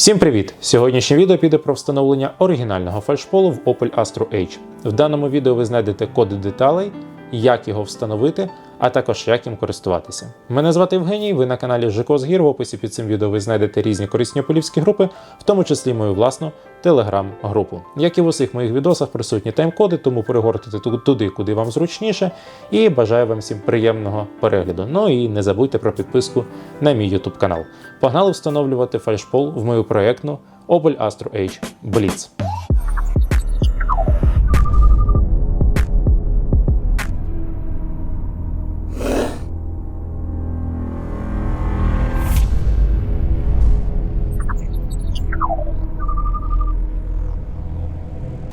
Всім привіт! Сьогоднішнє відео піде про встановлення оригінального фальшполу в Opel Astra H. В даному відео ви знайдете коди деталей, як його встановити, а також як їм користуватися. Мене звати Євгеній, ви на каналі Жикозгір. В описі під цим відео ви знайдете різні корисні полівські групи, в тому числі мою власну телеграм-групу. Як і в усіх моїх відосах присутні тайм-коди, тому перегортите ту- туди, куди вам зручніше. І бажаю вам всім приємного перегляду. Ну і не забудьте про підписку на мій YouTube канал. Погнали встановлювати фальшпол в мою проєктну Opel Astra H Blitz.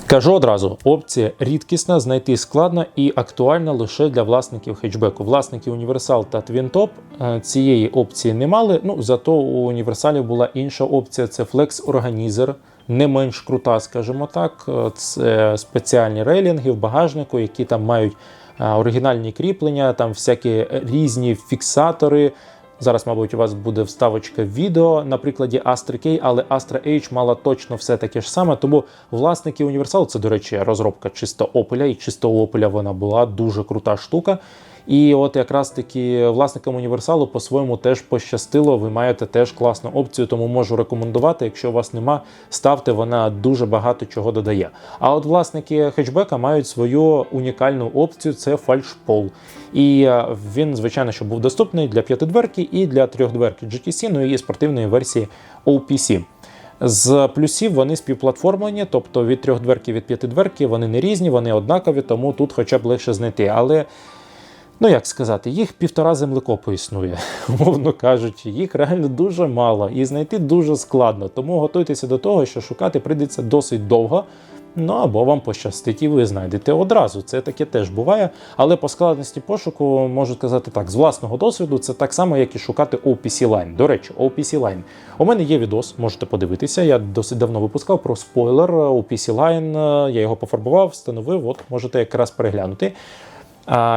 Кажу одразу, опція рідкісна, знайти складно і актуальна лише для власників хетчбеку. Власники Універсал та Twin е, цієї опції не мали. Ну зато у універсалів була інша опція: це Flex Organizer, не менш крута, скажімо так. Е, Це спеціальні рейлінги в багажнику, які там мають е, оригінальні кріплення, там всякі різні фіксатори. Зараз, мабуть, у вас буде вставочка відео на прикладі Astra K, але Astra H мала точно все таке ж саме. Тому власники Universal, це, до речі, розробка чисто Opel, і чисто у Opel вона була дуже крута штука. І от якраз таки власникам універсалу по-своєму теж пощастило. Ви маєте теж класну опцію, тому можу рекомендувати. Якщо у вас нема, ставте, вона дуже багато чого додає. А от власники хетчбека мають свою унікальну опцію це фальшпол. І е, він, звичайно, що був доступний для п'ятидверки і для трьохдверки GTC, ну і спортивної версії OPC. З плюсів вони співплатформені, тобто від трьохдверки від п'ятидверки вони не різні, вони однакові, тому тут хоча б легше знайти. Але Ну, як сказати, їх півтора землекопу існує, умовно кажучи, їх реально дуже мало і знайти дуже складно. Тому готуйтеся до того, що шукати прийдеться досить довго. Ну або вам пощастить, і ви знайдете одразу. Це таке теж буває. Але по складності пошуку можу сказати так: з власного досвіду це так само, як і шукати OPC Line. До речі, OPC Line. У мене є відос, можете подивитися. Я досить давно випускав про спойлер OPC Line. Я його пофарбував, встановив. От можете якраз переглянути.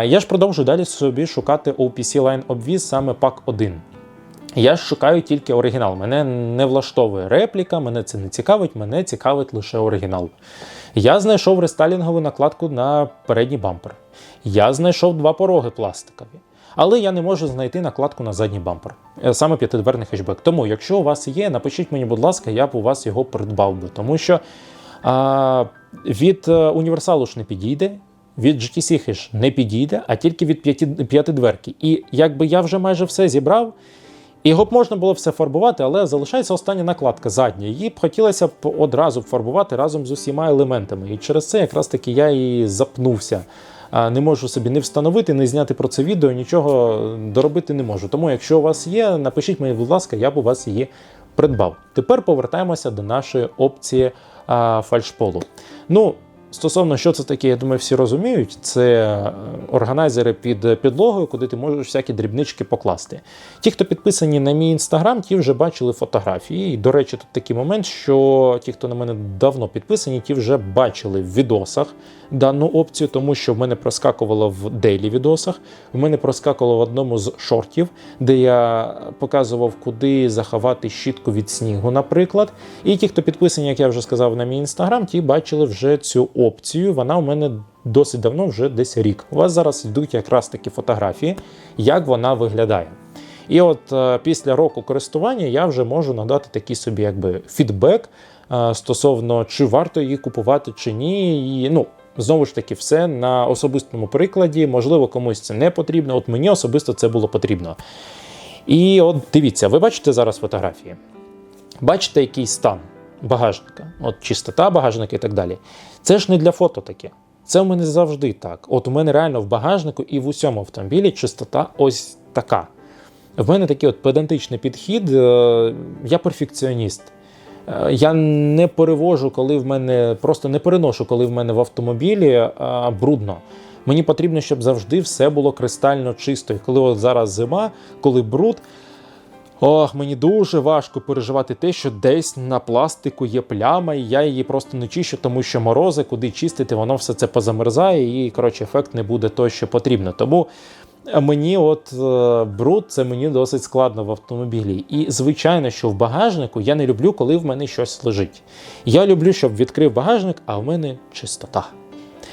Я ж продовжую далі собі шукати OPC Line обвіз саме пак 1. Я ж шукаю тільки оригінал. Мене не влаштовує репліка, мене це не цікавить, мене цікавить лише оригінал. Я знайшов рестайлінгову накладку на передній бампер. Я знайшов два пороги пластикові. Але я не можу знайти накладку на задній бампер, Е, саме п'ятидверний хетчбек. Тому, якщо у вас є, напишіть мені, будь ласка, я б у вас його придбав би. Тому що а, від е, універсалу ж не підійде, від GTC ж не підійде, а тільки від п'яти, п'ятидверки. І якби я вже майже все зібрав, його б можна було все фарбувати, але залишається остання накладка задня. Її б хотілося б одразу фарбувати разом з усіма елементами. І через це якраз таки я і запнувся. Не можу собі не встановити, не зняти про це відео, нічого доробити не можу. Тому, якщо у вас є, напишіть мені, будь ласка, я б у вас її придбав. Тепер повертаємося до нашої опції а, фальшполу. Ну, Стосовно, що це таке, я думаю, всі розуміють. Це е, органайзери під підлогою, куди ти можеш всякі дрібнички покласти. Ті, хто підписані на мій інстаграм, ті вже бачили фотографії. І, до речі, тут такий момент, що ті, хто на мене давно підписані, ті вже бачили в відосах дану опцію, тому що в мене проскакувало в дейлі відосах. В мене проскакувало в одному з шортів, де я показував, куди заховати щітку від снігу, наприклад. І ті, хто підписані, як я вже сказав, на мій інстаграм, ті бачили вже цю опцію. Вона у мене досить давно, вже десь рік. У вас зараз йдуть якраз такі фотографії, як вона виглядає. І от е, після року користування я вже можу надати такий собі якби фідбек е, стосовно чи варто її купувати чи ні. І, ну, Знову ж таки, все на особистому прикладі. Можливо, комусь це не потрібно. От мені особисто це було потрібно. І от дивіться, ви бачите зараз фотографії. Бачите, який стан багажника, от чистота багажника і так далі. Це ж не для фото таке. Це в мене завжди так. От у мене реально в багажнику і в усьому автомобілі чистота ось така. В мене такий от педантичний підхід. е, Я перфекціоніст. Е, Я не перевожу, коли в мене просто не переношу, коли в мене в автомобілі брудно. Мені потрібно, щоб завжди все було кристально чисто. І коли от зараз зима, коли бруд, ох, мені дуже важко переживати те, що десь на пластику є пляма, і я її просто не чищу, тому що морози, куди чистити, воно все це позамерзає, і коротше, ефект не буде той, що потрібно. Тому Мені, от е, бруд, це мені досить складно в автомобілі. І звичайно, що в багажнику я не люблю, коли в мене щось лежить. Я люблю, щоб відкрив багажник, а в мене чистота.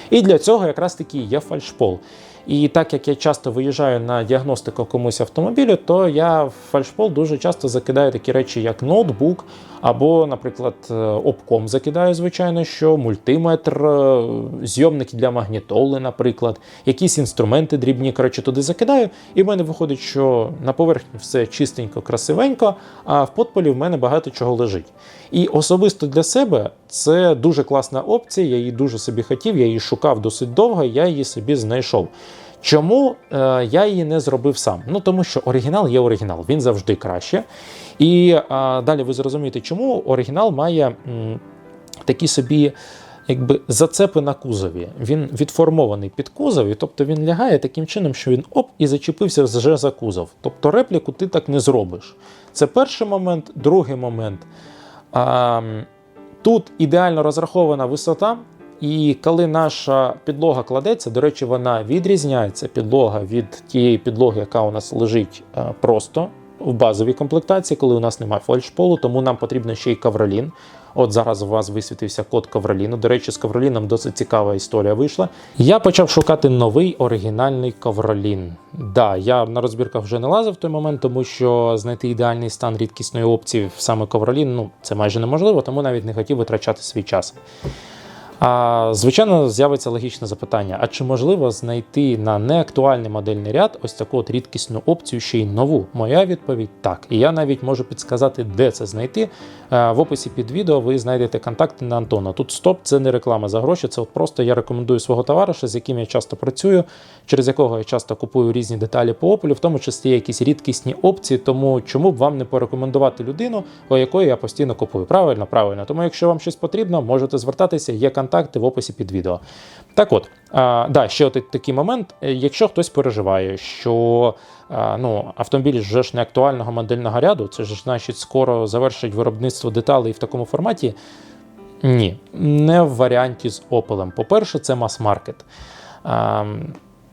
І для цього якраз таки є фальшпол. І так як я часто виїжджаю на діагностику комусь автомобілю, то я в фальшпол дуже часто закидаю такі речі, як ноутбук, або, наприклад, е, обком закидаю, звичайно, що мультиметр, е, зйомники для магнітоли, наприклад, якісь інструменти дрібні. Коротше, туди закидаю, і в мене виходить, що на поверхні все чистенько, красивенько, а в подполі в мене багато чого лежить. І особисто для себе це дуже класна опція. Я її дуже собі хотів, я її шукав досить довго, я її собі знайшов. Чому е, я її не зробив сам? Ну тому що оригінал є оригінал, він завжди краще. І е, далі ви зрозумієте, чому оригінал має м, такі собі. Якби зацепи на кузові. Він відформований під кузов, і тобто він лягає таким чином, що він оп і зачепився вже за кузов. Тобто репліку ти так не зробиш. Це перший момент, другий момент. А, Тут ідеально розрахована висота, і коли наша підлога кладеться, до речі, вона відрізняється підлога від тієї підлоги, яка у нас лежить е, просто в базовій комплектації, коли у нас немає фальшполу, тому нам потрібно ще й кавролін. От зараз у вас висвітився код Кавроліну. До речі, з Кавроліном досить цікава історія вийшла. Я почав шукати новий оригінальний Кавролін. Да, я на розбірках вже не лазив в той момент, тому що знайти ідеальний стан рідкісної опції саме Кавролін ну, це майже неможливо, тому навіть не хотів витрачати свій час. А, Звичайно, з'явиться логічне запитання: а чи можливо знайти на неактуальний модельний ряд ось таку от рідкісну опцію ще й нову? Моя відповідь так. І я навіть можу підсказати, де це знайти. В описі під відео ви знайдете контакти на Антона. Тут стоп, це не реклама за гроші, це от просто я рекомендую свого товариша, з яким я часто працюю, через якого я часто купую різні деталі по Opel, в тому числі якісь рідкісні опції. Тому чому б вам не порекомендувати людину, у якої я постійно купую? Правильно, правильно. Тому, якщо вам щось потрібно, можете звертатися. Є контакти в описі під відео. Так от, а, да, ще от такий момент. Якщо хтось переживає, що а, ну, автомобіль вже ж не актуального модельного ряду, це ж значить скоро завершить виробництво деталей в такому форматі. Ні, не в варіанті з Opel. По-перше, це мас-маркет.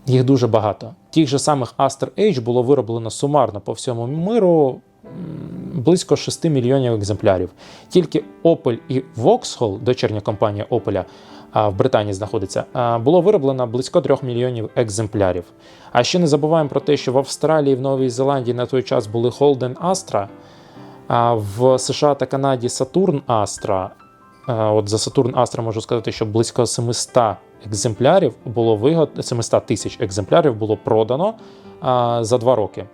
Їх дуже багато. Тих же самих Astra H було вироблено сумарно по всьому миру близько 6 мільйонів екземплярів. Тільки Opel і Vauxhall, дочерня компанія Opel, в Британії знаходиться, було вироблено близько 3 мільйонів екземплярів. А ще не забуваємо про те, що в Австралії і в Новій Зеландії на той час були Holden Astra, а в США та Канаді Saturn Astra. От за Saturn Astra можу сказати, що близько 700 екземплярів було вигод... 700 тисяч екземплярів було продано за два роки.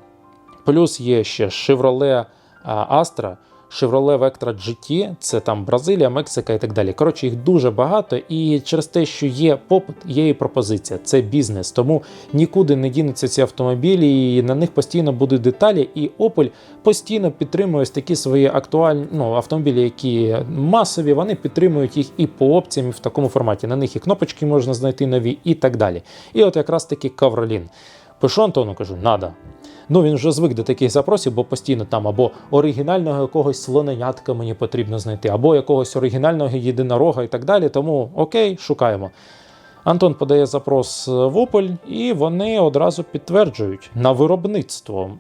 Плюс є ще Chevrolet Astra, Chevrolet Vectra GT, це там Бразилія, Мексика і так далі. Коротше, їх дуже багато, і через те, що є попит, є і пропозиція. Це бізнес. Тому нікуди не дінуться ці автомобілі, і на них постійно будуть деталі. І Opel постійно підтримує ось такі свої актуальні ну, автомобілі, які масові, вони підтримують їх і по опціям, і в такому форматі. На них і кнопочки можна знайти нові, і так далі. І от якраз таки Кавролін. Пишу Антону, кажу, надо. Ну він вже звик до таких запросів, бо постійно там або оригінального якогось слоненятка мені потрібно знайти, або якогось оригінального єдинорога і так далі. Тому окей, шукаємо. Антон подає запрос в Opel, і вони одразу підтверджують на виробництво.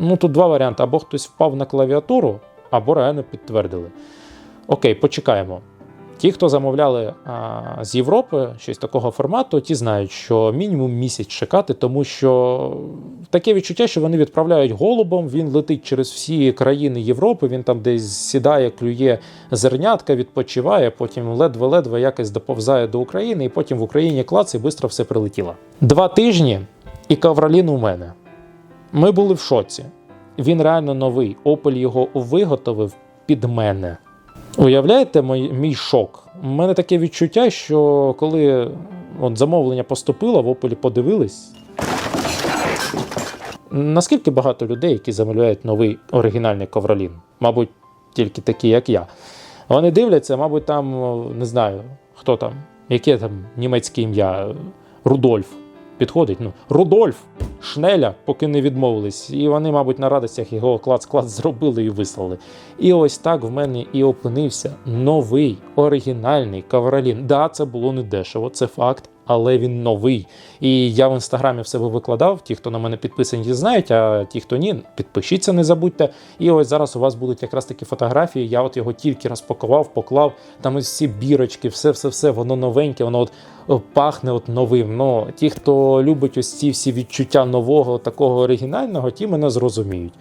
Ну тут два варіанти: або хтось впав на клавіатуру, або реально підтвердили. Окей, почекаємо. Ті, хто замовляли а, з Європи щось такого формату, ті знають, що мінімум місяць чекати, тому що таке відчуття, що вони відправляють голубом, він летить через всі країни Європи, він там десь сідає, клює зернятка, відпочиває, потім ледве-ледве якось доповзає до України, і потім в Україні клац і швидко все прилетіло. Два тижні і Кавралін у мене. Ми були в шоці. Він реально новий. Опель його виготовив під мене. Уявляєте мій, мій шок? У мене таке відчуття, що коли от замовлення поступило, в Опелі подивились. Наскільки багато людей, які замовляють новий оригінальний ковролін? Мабуть, тільки такі, як я. Вони дивляться, мабуть, там, не знаю, хто там, яке там німецьке ім'я, Рудольф підходить. ну, Рудольф Шнеля, поки не відмовились. І вони, мабуть, на радостях його клац-клац зробили і вислали. І ось так в мене і опинився новий оригінальний Кавролін. Да, це було не дешево, це факт. Але він новий. І я в інстаграмі в себе викладав. Ті, хто на мене підписані, знають, а ті, хто ні, підпишіться, не забудьте. І ось зараз у вас будуть якраз такі фотографії. Я от його тільки розпакував, поклав. Там ось всі бірочки, все, все, все, воно новеньке, воно от пахне от новим. Ну, ті, хто любить ось ці всі відчуття нового, такого оригінального, ті мене зрозуміють.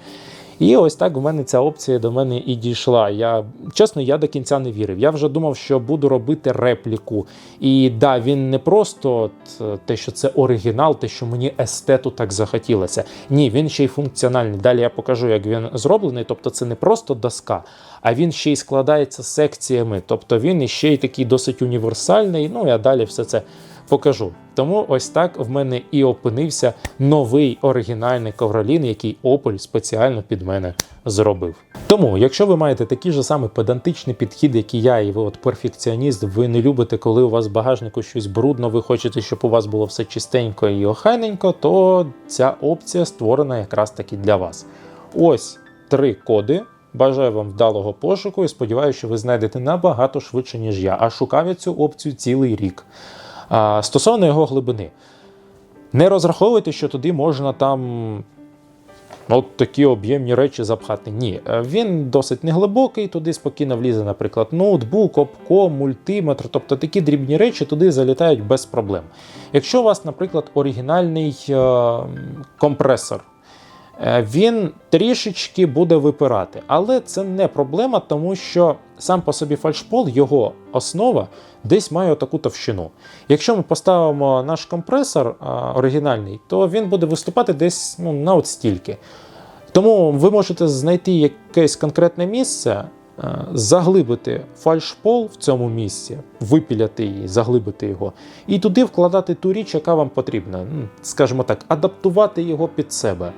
І ось так в мене ця опція до мене і дійшла. Я чесно, я до кінця не вірив. Я вже думав, що буду робити репліку. І да, він не просто е, те, що це оригінал, те, що мені естету так захотілося. Ні, він ще й функціональний. Далі я покажу, як він зроблений. Тобто, це не просто доска, а він ще й складається секціями. Тобто він іще й такий досить універсальний. Ну я далі все це покажу. Тому ось так в мене і опинився новий оригінальний ковролін, який Opel спеціально під мене зробив. Тому, якщо ви маєте такий же самий педантичний підхід, як і я, і ви от перфекціоніст, ви не любите, коли у вас в багажнику щось брудно, ви хочете, щоб у вас було все чистенько і охайненько, то ця опція створена якраз таки для вас. Ось три коди. Бажаю вам вдалого пошуку і сподіваюся, що ви знайдете набагато швидше, ніж я. А шукав я цю опцію цілий рік. Стосовно його глибини, не розраховуйте, що туди можна там от такі об'ємні речі запхати. Ні, Е, він досить неглибокий, туди спокійно влізе, наприклад, ноутбук, обко, мультиметр, тобто такі дрібні речі туди залітають без проблем. Якщо у вас, наприклад, оригінальний е, компресор, Е, Він трішечки буде випирати, але це не проблема, тому що сам по собі фальшпол, його основа десь має таку товщину. Якщо ми поставимо наш компресор а, оригінальний, то він буде виступати десь ну, на от стільки. Тому ви можете знайти якесь конкретне місце, е, заглибити фальшпол в цьому місці, випіляти її, заглибити його, і туди вкладати ту річ, яка вам потрібна. Скажімо так, адаптувати його під себе.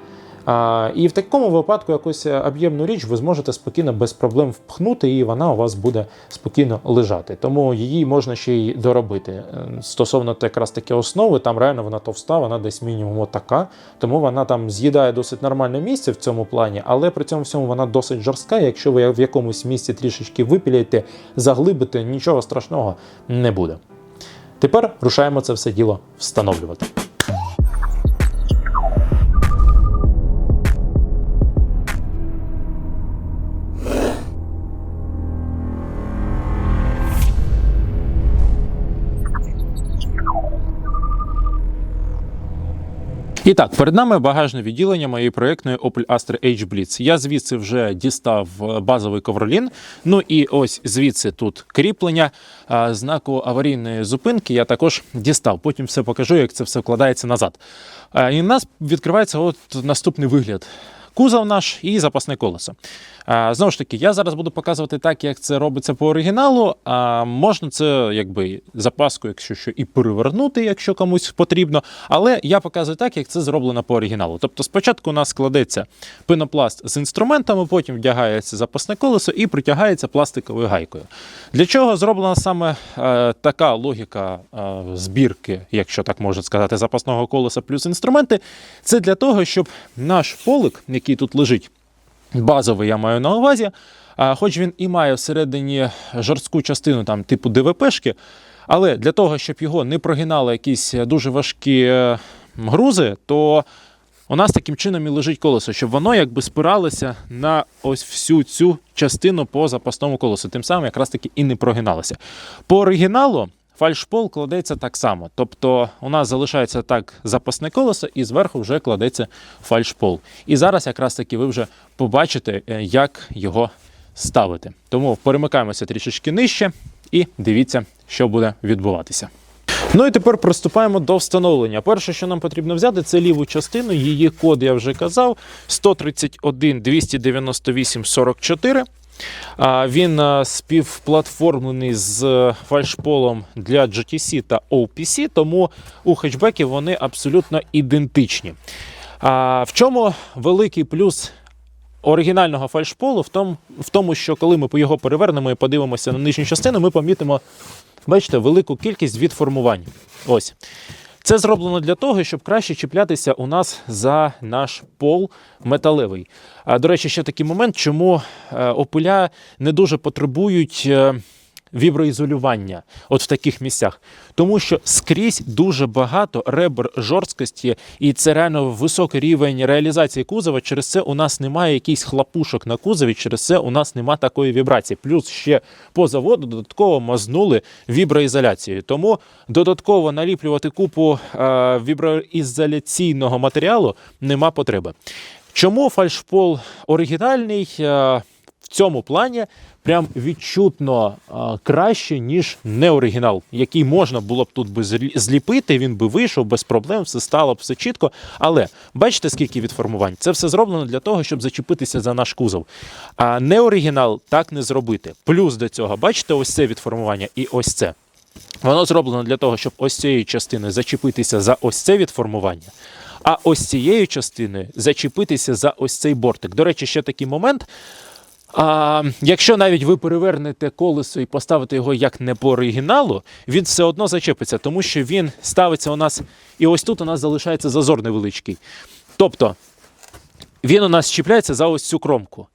І в такому випадку якусь об'ємну річ ви зможете спокійно без проблем впхнути, і вона у вас буде спокійно лежати. Тому її можна ще й доробити. Е, Стосовно якраз таки основи, там реально вона товста, вона десь мінімум така, тому вона там з'їдає досить нормальне місце в цьому плані, але при цьому всьому вона досить жорстка. Якщо ви в якомусь місці трішечки випіляєте, заглибите, нічого страшного не буде. Тепер рушаємо це все діло встановлювати. І так, перед нами багажне відділення моєї проєктної Opel Astra H Blitz. Я звідси вже дістав е, базовий ковролін. Ну і ось звідси тут кріплення знаку аварійної зупинки. Я також дістав. Потім все покажу, як це все вкладається назад. І у нас відкривається от наступний вигляд. Кузов наш і запасне колесо. Знову ж таки, я зараз буду показувати так, як це робиться по оригіналу. А можна це якби запаску, якщо що, і перевернути, якщо комусь потрібно. Але я показую так, як це зроблено по оригіналу. Тобто, спочатку у нас складеться пенопласт з інструментами, потім вдягається запасне колесо і притягається пластиковою гайкою. Для чого зроблена саме е, така логіка е, збірки, якщо так можна сказати, запасного колеса плюс інструменти? Це для того, щоб наш полик, який тут лежить, базовий я маю на увазі, хоч він і має всередині жорстку частину там, типу ДВПшки, але для того, щоб його не прогинали якісь дуже важкі е, грузи, то у нас таким чином і лежить колесо, щоб воно якби спиралося на ось всю цю частину по запасному колесу. Тим самим якраз таки і не прогиналося. По оригіналу. Фальшпол кладеться так само. Тобто у нас залишається так запасне колесо, і зверху вже кладеться фальшпол. І зараз якраз таки ви вже побачите, е, як його ставити. Тому перемикаємося трішечки нижче і дивіться, що буде відбуватися. Ну і тепер приступаємо до встановлення. Перше, що нам потрібно взяти, це ліву частину. Її код я вже казав: 131 298 44. Він а, співплатформлений з е, фальшполом для GTC та OPC, тому у хетчбеків вони абсолютно ідентичні. В чому великий плюс оригінального фальшполу? В тому, що коли ми його перевернемо і подивимося на нижню частину, ми помітимо, бачите, велику кількість відформувань. Ось. Це зроблено для того, щоб краще чіплятися у нас за наш пол металевий. До речі, ще такий момент, чому е, опиля не дуже потребують е, віброізолювання от в таких місцях. Тому що скрізь дуже багато ребер жорсткості, і це реально високий рівень реалізації кузова. Через це у нас немає якихось хлопушок на кузові, через це у нас немає такої вібрації. Плюс ще по заводу додатково мазнули віброізоляцією. Тому додатково наліплювати купу е, віброізоляційного матеріалу нема потреби. Чому фальшпол оригінальний? Е, в цьому плані прям відчутно краще, ніж неоригінал, який можна було б тут би зліпити, він би вийшов без проблем, все стало б все чітко. Але бачите, скільки відформувань? Це все зроблено для того, щоб зачепитися за наш кузов. А неоригінал так не зробити. Плюс до цього, бачите, ось це відформування і ось це. Воно зроблено для того, щоб ось цією частиною зачепитися за ось це відформування. А ось цією частиною зачепитися за ось цей бортик. До речі, ще такий момент. А, якщо навіть ви перевернете колесо і поставите його як не по оригіналу, він все одно зачепиться, тому що він ставиться у нас, і ось тут у нас залишається зазор невеличкий. Тобто він у нас чіпляється за ось цю кромку.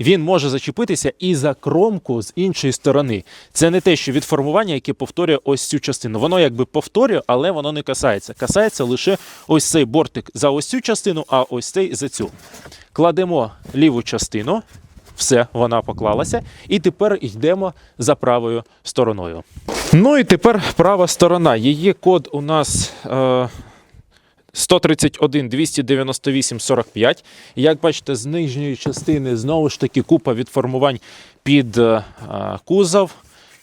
Він може зачепитися і за кромку з іншої сторони. Це не те, що відформування, яке повторює ось цю частину. Воно якби повторює, але воно не касається. Касається лише ось цей бортик за ось цю частину, а ось цей за цю. Кладемо ліву частину. Все, вона поклалася. І тепер йдемо за правою стороною. Ну і тепер права сторона. Її код у нас. Е- 131 298 45. Як бачите, з нижньої частини знову ж таки купа відформувань під е, кузов,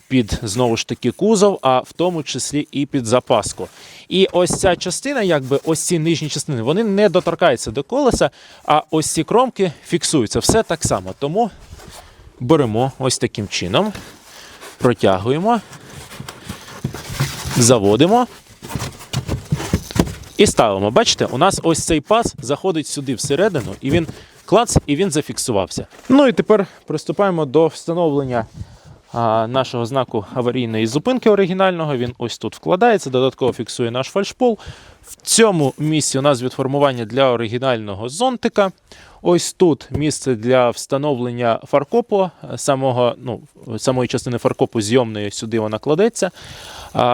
під знову ж таки кузов, а в тому числі і під запаску. І ось ця частина, якби ось ці нижні частини, вони не доторкаються до колеса, а ось ці кромки фіксуються. Все так само. Тому беремо ось таким чином, протягуємо, заводимо. І ставимо. Бачите, у нас ось цей паз заходить сюди всередину, і він клац, і він зафіксувався. Ну і тепер приступаємо до встановлення нашого знаку аварійної зупинки оригінального. Він ось тут вкладається, додатково фіксує наш фальшпол. В цьому місці у нас відформування для оригінального зонтика. Ось тут місце для встановлення фаркопу, самого, ну, самої частини фаркопу зйомної сюди вона кладеться.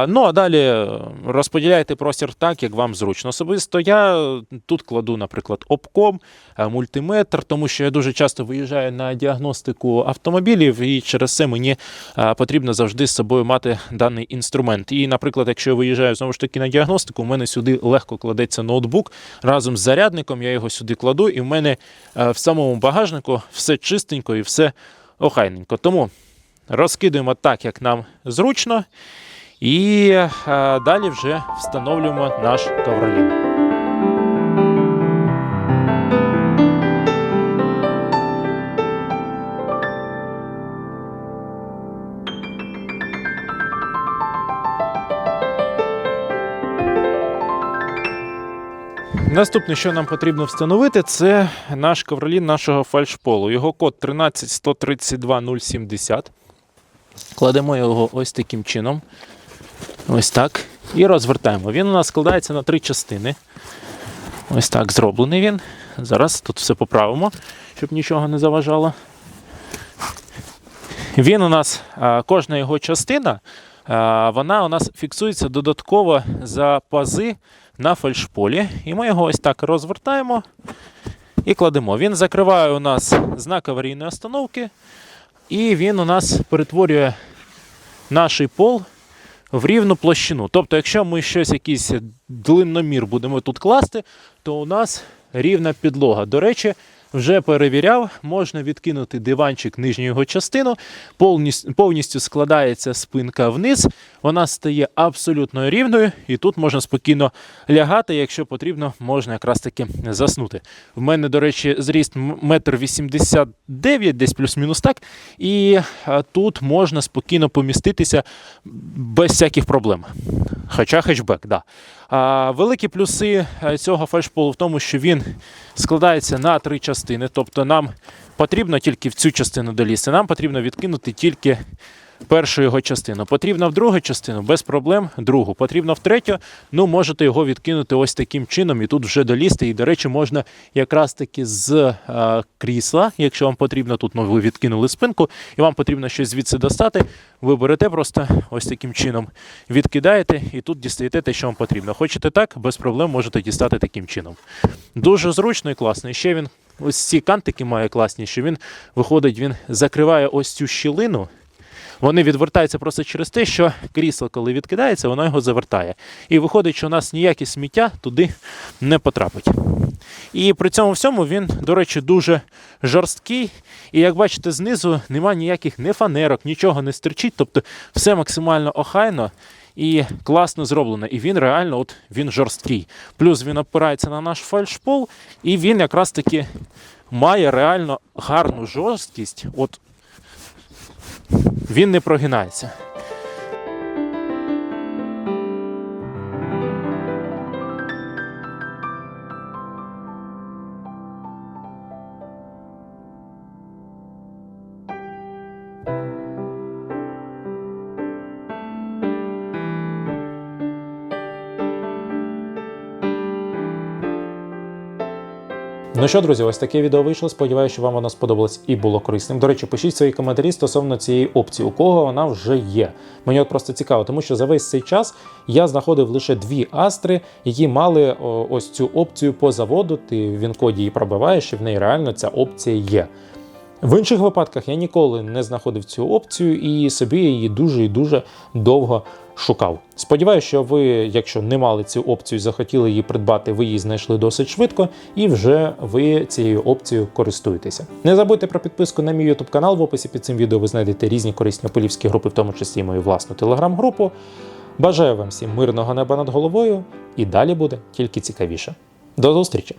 Ну а далі е, розподіляйте простір так, як вам зручно. Особисто я тут кладу, наприклад, обком, е, мультиметр, тому що я дуже часто виїжджаю на діагностику автомобілів, і через це мені е, потрібно завжди з собою мати даний інструмент. І, наприклад, якщо я виїжджаю знову ж таки на діагностику, у мене сюди легко кладеться ноутбук разом з зарядником. Я його сюди кладу, і в мене е, в самому багажнику все чистенько і все охайненько. Тому розкидуємо так, як нам зручно. І е, далі вже встановлюємо наш ковролін. Наступне, що нам потрібно встановити, це наш ковролін нашого фальшполу. Його код 13132 Кладемо його ось таким чином. Ось так. І розвертаємо. Він у нас складається на три частини. Ось так зроблений він. Зараз тут все поправимо, щоб нічого не заважало. Він у нас, кожна його частина, вона у нас фіксується додатково за пази на фальшполі. І ми його ось так розвертаємо і кладемо. Він закриває у нас знак аварійної остановки, і він у нас перетворює наш пол в рівну площину. Тобто, якщо ми щось, якийсь длинномір будемо тут класти, то у нас рівна підлога. До речі, вже перевіряв, можна відкинути диванчик нижню його частину, повністю, складається спинка вниз, вона стає абсолютно рівною, і тут можна спокійно лягати, якщо потрібно, можна якраз таки заснути. В мене, до речі, зріст м- метр вісімдесят дев'ять, десь плюс-мінус так, і тут можна спокійно поміститися без всяких проблем. Хоча хетчбек, да. Великі плюси е, цього фальшполу в тому, що він складається на три частини. Тобто нам потрібно тільки в цю частину долізти. Нам потрібно відкинути тільки першу його частину. Потрібно в другу частину, без проблем, другу. Потрібно в третю, ну можете його відкинути ось таким чином, і тут вже долізти. І, до речі, можна якраз таки з е, крісла, якщо вам потрібно, тут ну, ви відкинули спинку, і вам потрібно щось звідси достати. Ви берете просто ось таким чином, відкидаєте і тут дістаєте те, що вам потрібно. Хочете так, без проблем можете дістати таким чином. Дуже зручно і класно. І ще він ось ці кантики має класні, що він виходить, він закриває ось цю щілину. Вони відвертаються просто через те, що крісло, коли відкидається, воно його завертає. І виходить, що у нас ніяке сміття туди не потрапить. І при цьому всьому він, до речі, дуже жорсткий. І як бачите, знизу немає ніяких не фанерок, нічого не стерчить. Тобто все максимально охайно і класно зроблено. І він реально от, він жорсткий. Плюс він опирається на наш фальшпол, і він якраз таки має реально гарну жорсткість. От він не прогинається. Ну що, друзі, ось таке відео вийшло. Сподіваюся, що вам воно сподобалось і було корисним. До речі, пишіть свої коментарі стосовно цієї опції, у кого вона вже є. Мені от просто цікаво, тому що за весь цей час я знаходив лише дві астри, які мали ось цю опцію по заводу. Ти в він-коді її пробиваєш, і в неї реально ця опція є. В інших випадках я ніколи не знаходив цю опцію і собі її дуже і дуже довго шукав. Сподіваюся, що ви, якщо не мали цю опцію, захотіли її придбати, ви її знайшли досить швидко, і вже ви цією опцією користуєтеся. Не забудьте про підписку на мій YouTube канал. В описі під цим відео ви знайдете різні корисні полівські групи, в тому числі і мою власну телеграм-групу. Бажаю вам всім мирного неба над головою, і далі буде тільки цікавіше. До зустрічі!